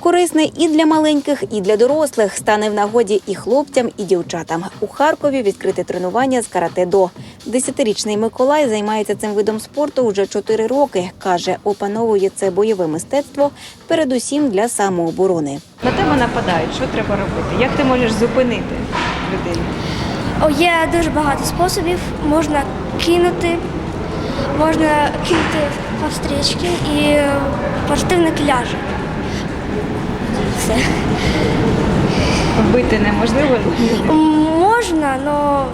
Корисний і для маленьких, і для дорослих стане в нагоді і хлопцям, і дівчатам. У Харкові відкрите тренування з карате до. Десятирічний Миколай займається цим видом спорту вже 4 роки. каже, опановує це бойове мистецтво передусім для самооборони. На тебе нападають, що треба робити? Як ти можеш зупинити людину? О, є дуже багато способів. Можна кинути, можна кинути повстрічки і противник ляже. Все. Вбити неможливо. Можна, але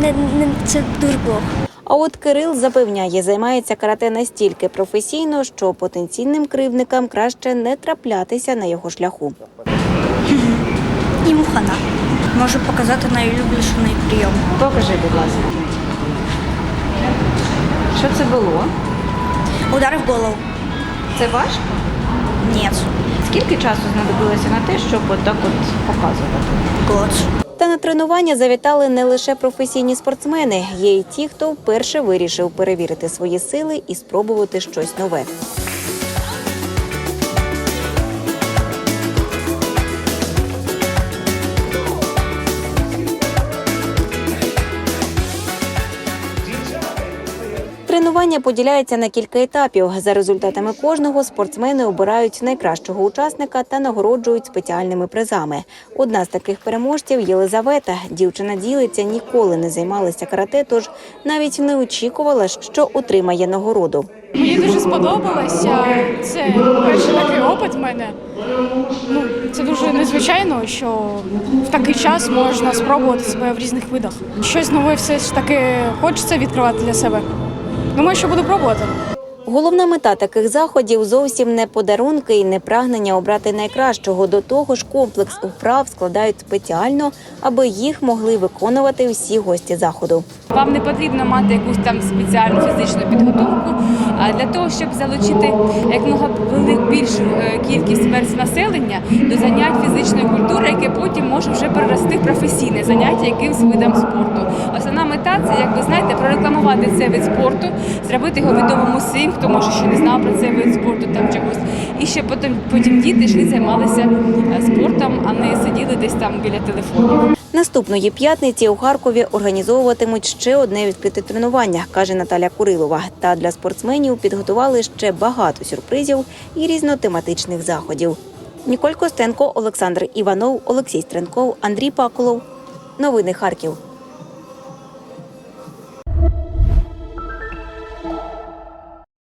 не, не, це дуже плохо. А от Кирил запевняє, займається карате настільки професійно, що потенційним кривдникам краще не траплятися на його шляху. Йому хана. Можу показати найулюбленіший прийом. Покажи, будь ласка. Що це було? Удар в голову. Це важко? Ні. Скільки часу знадобилося на те, щоб отак от показувати? Клас. Та на тренування завітали не лише професійні спортсмени, є й ті, хто вперше вирішив перевірити свої сили і спробувати щось нове. Тренування поділяється на кілька етапів. За результатами кожного спортсмени обирають найкращого учасника та нагороджують спеціальними призами. Одна з таких переможців Єлизавета. Дівчина ділиться, ніколи не займалася карате, тож навіть не очікувала, що отримає нагороду. Мені дуже сподобалося. Це перший такий опит в мене. Ну, це дуже незвичайно, що в такий час можна спробувати себе в різних видах. Щось нове все ж таки хочеться відкривати для себе. Думаю, що буду пробувати. Головна мета таких заходів зовсім не подарунки і не прагнення обрати найкращого. До того ж, комплекс вправ складають спеціально, аби їх могли виконувати всі гості заходу. Вам не потрібно мати якусь там спеціальну фізичну підготовку. А для того, щоб залучити якомога більшу е, кількість верств населення до занять фізичної культури, яке потім може вже перерости в професійне заняття якимсь видом спорту. Основна мета це, як ви знаєте, прорекламувати цей вид спорту, зробити його відомим усім, хто може ще не знав про цей вид спорту там чогось. І щоб потім потім діти йшли займалися е, спортом, а не сиділи десь там біля телефонів. Наступної п'ятниці у Харкові організовуватимуть ще одне відкрите тренування, каже Наталя Курилова. Та для спортсменів підготували ще багато сюрпризів і різнотематичних заходів. Ніколь Костенко, Олександр Іванов, Олексій Стренков, Андрій Пакулов. Новини Харків.